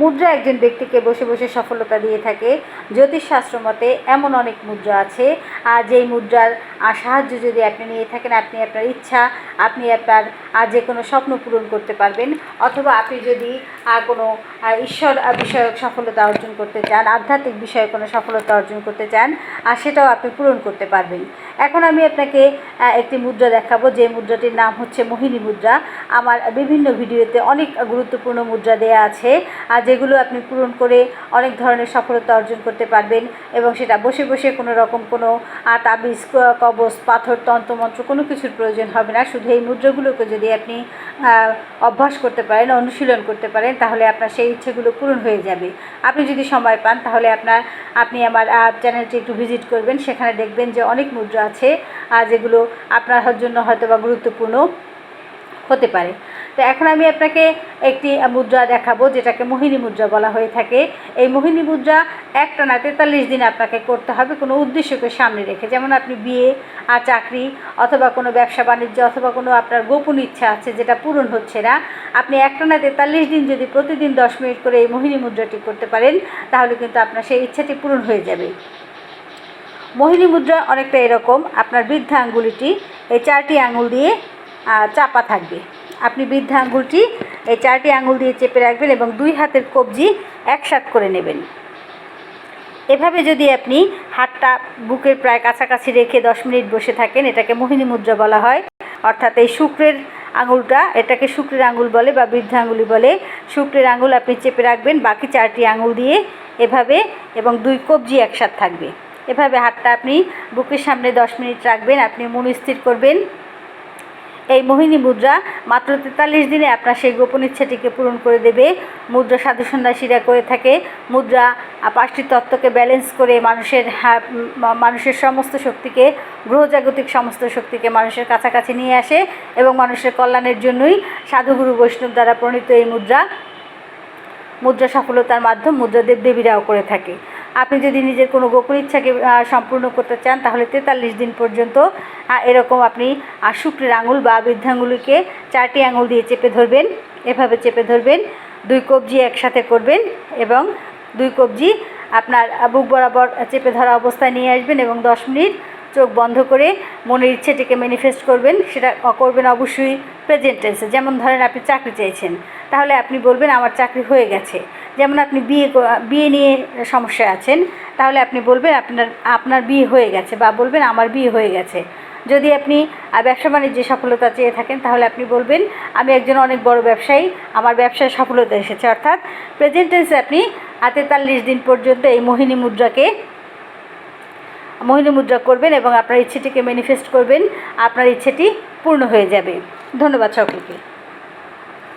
মুদ্রা একজন ব্যক্তিকে বসে বসে সফলতা দিয়ে থাকে। জ্যোতিষশাস্ত্র মতে এমন অনেক মুদ্রা আছে। আর যেই মুদ্রার সাহায্য যদি আপনি নিয়ে থাকেন আপনি আপনার ইচ্ছা আপনি আপনার আহ, যে কোনো স্বপ্ন পূরণ করতে পারবেন। অথবা আপনি যদি কোনো ঈশ্বর বিষয়ক সফলতা অর্জন করতে চান আধ্যাত্মিক বিষয়ে কোনো সফলতা অর্জন করতে চান আর সেটাও আপনি পূরণ করতে পারবেন। এখন আমি আপনাকে একটি মুদ্রা দেখাবো। যে মুদ্রাটির নাম হচ্ছে মোহিনী মুদ্রা। আমার বিভিন্ন ভিডিওতে অনেক গুরুত্বপূর্ণ মুদ্রা দেয়া আছে। আর যেগুলো আপনি পূরণ করে অনেক ধরনের সফলতা অর্জন করতে পারবেন এবং সেটা বসে বসে কোনো রকম কোনো তাবিজ কবচ পাথর, তন্ত্রমন্ত্র কোনো কিছুর প্রয়োজন হবে না। শুধু এই মুদ্রাগুলোকে যদি আপনি অভ্যাস করতে পারেন, অনুশীলন করতে পারেন, তাহলে আপনার সেই ইচ্ছেগুলো পূরণ হয়ে যাবে। আপনি যদি সময় পান, তাহলে আপনার, আপনি আমার চ্যানেলটি একটু ভিজিট করবেন। সেখানে দেখবেন যে অনেক মুদ্রা আছে যেগুলো আপনার জন্য হয়তো বা গুরুত্বপূর্ণ হতে পারে। তো এখন আমি আপনাকে একটি মুদ্রা দেখাবো, যেটাকে মোহিনী মুদ্রা বলা হয়ে থাকে। এই মোহিনী মুদ্রা একটানা তেতাল্লিশ দিন আপনাকে করতে হবে, কোনো উদ্দেশ্যকে সামনে রেখে। যেমন আপনি বিয়ে আর চাকরি, অথবা কোনো ব্যবসা বাণিজ্য, অথবা কোনো আপনার গোপন ইচ্ছা আছে যেটা পূরণ হচ্ছে না, আপনি একটানা তেতাল্লিশ দিন যদি প্রতিদিন দশ মিনিট করে এই মোহিনী মুদ্রাটি করতে পারেন, তাহলে কিন্তু আপনার সেই ইচ্ছাটি পূরণ হয়ে যাবে। মোহিনী মুদ্রা অনেকটা এরকম, আপনার বৃদ্ধা আঙ্গুলিটি এই চারটি আঙুল দিয়ে চাপা থাকবে। আপনি বৃদ্ধা আঙুলটি, এই চারটি আঙুল দিয়ে চেপে রাখবেন এবং দুই হাতের কবজি একসাথ করে নেবেন। এভাবে যদি আপনি হাতটা বুকের প্রায় কাছাকাছি রেখে দশ মিনিট বসে থাকেন, এটাকে মোহিনী মুদ্রা বলা হয়। অর্থাৎ এই শুক্রের আঙুলটা, এটাকে শুক্রের আঙুল বলে বা বৃদ্ধা আঙুলি বলে। শুক্রের আঙুল আপনি চেপে রাখবেন, বাকি চারটি আঙুল দিয়ে এভাবে এবং দুই কবজি একসাথে থাকবে। এভাবে হাতটা আপনি বুকের সামনে দশ মিনিট রাখবেন, আপনি মন স্থির করবেন। এই মোহিনী মুদ্রা মাত্র তেতাল্লিশ দিনে আপনার সেই গোপন ইচ্ছাটিকে পূরণ করে দেবে। মুদ্রা সাধু সন্ন্যাসীরা করে থাকে। মুদ্রা পাঁচটি তত্ত্বকে ব্যালেন্স করে মানুষের মানুষের সমস্ত শক্তিকে, গ্রহজাগতিক সমস্ত শক্তিকে মানুষের কাছাকাছি নিয়ে আসে এবং মানুষের কল্যাণের জন্যই সাধুগুরু বৈষ্ণব দ্বারা প্রণীত এই মুদ্রা। মুদ্রা সফলতার মাধ্যম মুদ্রা দেবদেবীরাও করে থাকে। আপনি যদি নিজের কোনো গোপন ইচ্ছাকে সম্পূর্ণ করতে চান, তাহলে তেতাল্লিশ দিন পর্যন্ত এরকম আপনি শুক্রের আঙুল বা বৃদ্ধাঙ্গুলিকে চারটি আঙুল দিয়ে চেপে ধরবেন, এভাবে চেপে ধরবেন, দুই কবজি একসাথে করবেন এবং দুই কবজি আপনার বুক বরাবর চেপে ধরা অবস্থায় নিয়ে আসবেন এবং দশ মিনিট চোখ বন্ধ করে মনের ইচ্ছেটিকে ম্যানিফেস্ট করবেন, সেটা করবেন অবশ্যই প্রেজেন্ট টেন্সে যেমন ধরেন আপনি চাকরি চাইছেন, তাহলে আপনি বলবেন, আমার চাকরি হয়ে গেছে। যেমন আপনি বিয়ে বিয়ে নিয়ে সমস্যায় আছেন, তাহলে আপনি বলবেন আপনার আপনার বিয়ে হয়ে গেছে বা বলবেন আমার বিয়ে হয়ে গেছে। যদি আপনি ব্যবসা বাণিজ্যে সফলতা চেয়ে থাকেন, তাহলে আপনি বলবেন, আমি একজন অনেক বড় ব্যবসায়ী, আমার ব্যবসায় সফলতা এসেছে। অর্থাৎ প্রেজেন্ট টেন্সে আপনি তেতাল্লিশ দিন পর্যন্ত এই মোহিনী মুদ্রাকে, মোহিনী মুদ্রা করবেন এবং আপনার ইচ্ছেটিকে ম্যানিফেস্ট করবেন, আপনার ইচ্ছেটি পূর্ণ হয়ে যাবে। ধন্যবাদ সকলকে।